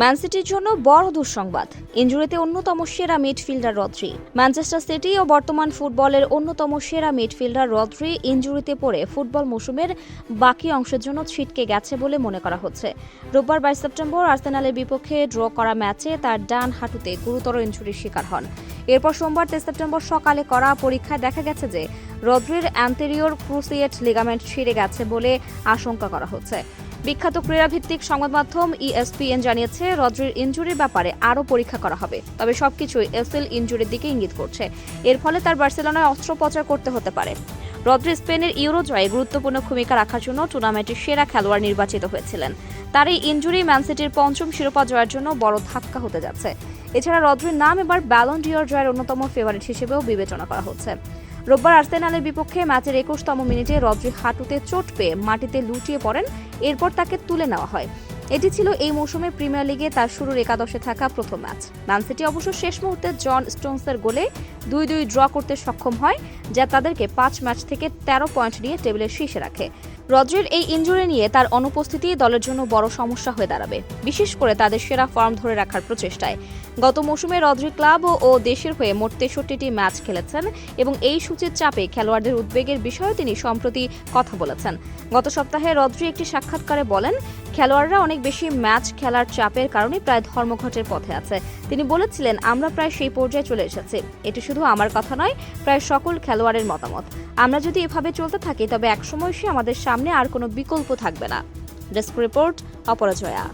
Man সিটির জন্য বড় দুঃসংবাদ। ইনজুরিতে অন্যতম সেরা মিডফিল্ডার রদ্রি। ম্যানচেস্টার সিটি ও বর্তমান ফুটবলের অন্যতম সেরা মিডফিল্ডার রদ্রি ইনজুরিতে পড়ে ফুটবল মৌসুমের বাকি অংশের জন্য ছিটকে গেছে বলে মনে করা হচ্ছে। রোববার বাইশ সেপ্টেম্বর আর্সেনালের বিপক্ষে ড্র করা ম্যাচে তার ডান হাঁটুতে গুরুতর ইঞ্জুরির শিকার হন। এরপর সোমবার তেইশ সেপ্টেম্বর সকালে করা পরীক্ষায় দেখা গেছে যে রদ্রির অ্যান্টেরিয়র ক্রুসিয়েট লিগামেন্ট ছিঁড়ে গেছে বলে আশঙ্কা করা হচ্ছে। বিখ্যাত ক্রীড়াভিত্তিক সংবাদ মাধ্যম E ইএসপিএন জানিয়েছে, রদ্রির ইনজুরির ব্যাপারে আরও পরীক্ষা করা হবে। তবে সবকিছুই এসএল ইনজুরির দিকে ইঙ্গিত করছে। এর ফলে তার বার্সেলোনায় অস্ত্রোপচার করতে হতে পারে। রদ্রি স্পেনের ইউরো জয়ে গুরুত্বপূর্ণ ভূমিকা রাখার জন্য টুর্নামেন্টের সেরা খেলোয়াড় নির্বাচিত হয়েছিলেন। তার এই ইনজুরি ম্যানসিটির পঞ্চম শিরোপা জয়ের জন্য বড় ধাক্কা হতে যাচ্ছে। এছাড়া রদ্রির নাম এবার ব্যালন ডিওর জয়ের অন্যতম ফেভারিট হিসেবেও বিবেচনা করা হচ্ছে। রোববার আর্সেনালের বিপক্ষে ম্যাচের একুশতম মিনিটে রদ্রি হাঁটুতে চোট পেয়ে মাটিতে লুটিয়ে পড়েন, এরপর তাকে তুলে নেওয়া হয়। এটি ছিল এই মৌসুমে প্রিমিয়ার লিগে তার শুরুর একাদশে থাকা প্রথম ম্যাচ। ম্যান সিটি অবশ্য শেষ মুহূর্তে জন স্টোনসের গোলে দুই দুই ড্র করতে সক্ষম হয়, যা তাদেরকে পাঁচ ম্যাচ থেকে তেরো পয়েন্ট নিয়ে টেবিলের শীর্ষে রাখে। রদ্রির এই ইঞ্জুরি নিয়ে তার অনুপস্থিতি দলের জন্য বড় সমস্যা হয়ে দাঁড়াবে, বিশেষ করে তাদের সেরা ফর্ম ধরে রাখার প্রচেষ্টায়। গত মৌসুমে রদ্রি ক্লাব ও- ও দেশের হয়ে মোট তেষট্টিটি ম্যাচ খেলেছেন এবং এই সূচির চাপে খেলোয়াড়দের উদ্বেগের বিষয়ে তিনি সম্প্রতি কথা বলেছেন। গত সপ্তাহে রদ্রি একটি সাক্ষাৎকারে বলেন খেলোয়াড়রা অনেক বেশি ম্যাচ খেলার চাপের কারণে প্রায় ধর্মঘটের পথে আছে। তিনি বলেছিলেন, আমরা প্রায় সেই পর্যায়ে চলে এসেছি। এটি শুধু আমার কথা নয়, প্রায় সকল খেলোয়াড়ের মতামত। আমরা যদি এভাবে চলতে থাকি, তবে একসময় সে আমাদের সামনে আর কোনো বিকল্প থাকবে না। Desk report, অপরাজয়া।